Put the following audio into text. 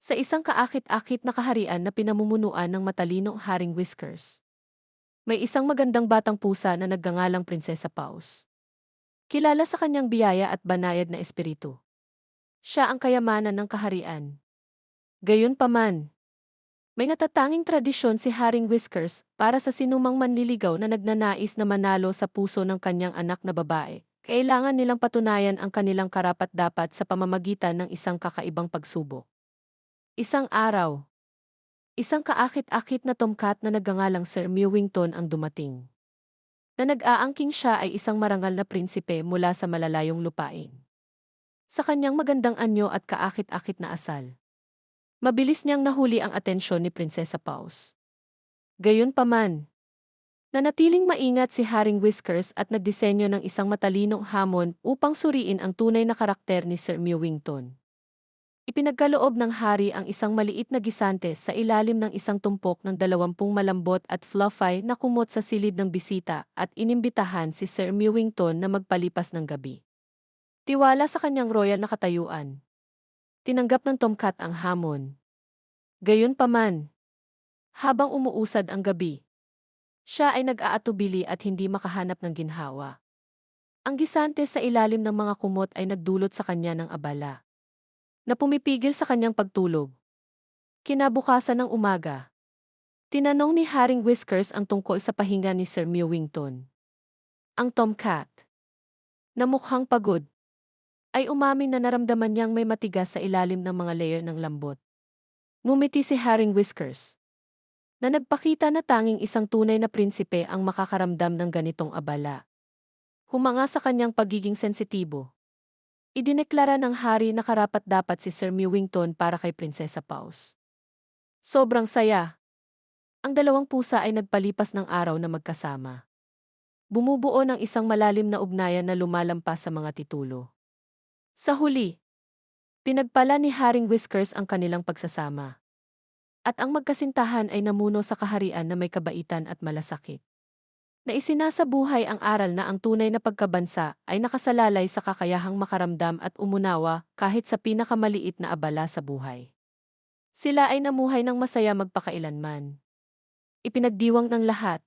Sa isang kaakit-akit na kaharian na pinamumunuan ng matalinong Haring Whiskers. May isang magandang batang pusa na naggangalang Prinsesa Paus. Kilala sa kanyang biyaya at banayad na espiritu. Siya ang kayamanan ng kaharian. Gayunpaman, may natatanging tradisyon si Haring Whiskers para sa sinumang manliligaw na nagnanais na manalo sa puso ng kanyang anak na babae. Kailangan nilang patunayan ang kanilang karapat-dapat sa pamamagitan ng isang kakaibang pagsubok. Isang araw, isang kaakit-akit na tomcat na nagngangalang Sir Mewington ang dumating. Na nag-aangking siya ay isang marangal na prinsipe mula sa malalayong lupain. Sa kanyang magandang anyo at kaakit-akit na asal. Mabilis niyang nahuli ang atensyon ni Prinsesa Paus. Gayunpaman, nanatiling maingat si Haring Whiskers at nagdisenyo ng isang matalinong hamon upang suriin ang tunay na karakter ni Sir Mewington. Ipinagkaloob ng hari ang isang maliit na gisante sa ilalim ng isang tumpok ng dalawampung malambot at fluffy na kumot sa silid ng bisita at inimbitahan si Sir Mewington na magpalipas ng gabi. Tiwala sa kanyang royal na katayuan. Tinanggap ng tomcat ang hamon. Gayunpaman, habang umuusad ang gabi, siya ay nag-aatubili at hindi makahanap ng ginhawa. Ang gisante sa ilalim ng mga kumot ay nagdulot sa kanya ng abala na pumipigil sa kanyang pagtulog. Kinabukasan ng umaga, tinanong ni Haring Whiskers ang tungkol sa pahinga ni Sir Mewington. Ang tomcat, na mukhang pagod, ay umamin na naramdaman niyang may matigas sa ilalim ng mga layer ng lambot. Ngumiti si Haring Whiskers, na nagpakita na tanging isang tunay na prinsipe ang makakaramdam ng ganitong abala. Humanga sa kanyang pagiging sensitibo. Idineklara ng hari na karapat-dapat si Sir Mewington para kay Prinsesa Paus. Sobrang saya. Ang dalawang pusa ay nagpalipas ng araw na magkasama. Bumubuo ng isang malalim na ugnayan na lumalampas sa mga titulo. Sa huli, pinagpala ni Haring Whiskers ang kanilang pagsasama. At ang magkasintahan ay namuno sa kaharian na may kabaitan at malasakit na isinasa buhay ang aral na ang tunay na pagkabansa ay nakasalalay sa kakayahang makaramdam at umunawa kahit sa pinakamaliit na abala sa buhay. Sila ay namuhay ng masaya magpakailanman. Ipinagdiwang ng lahat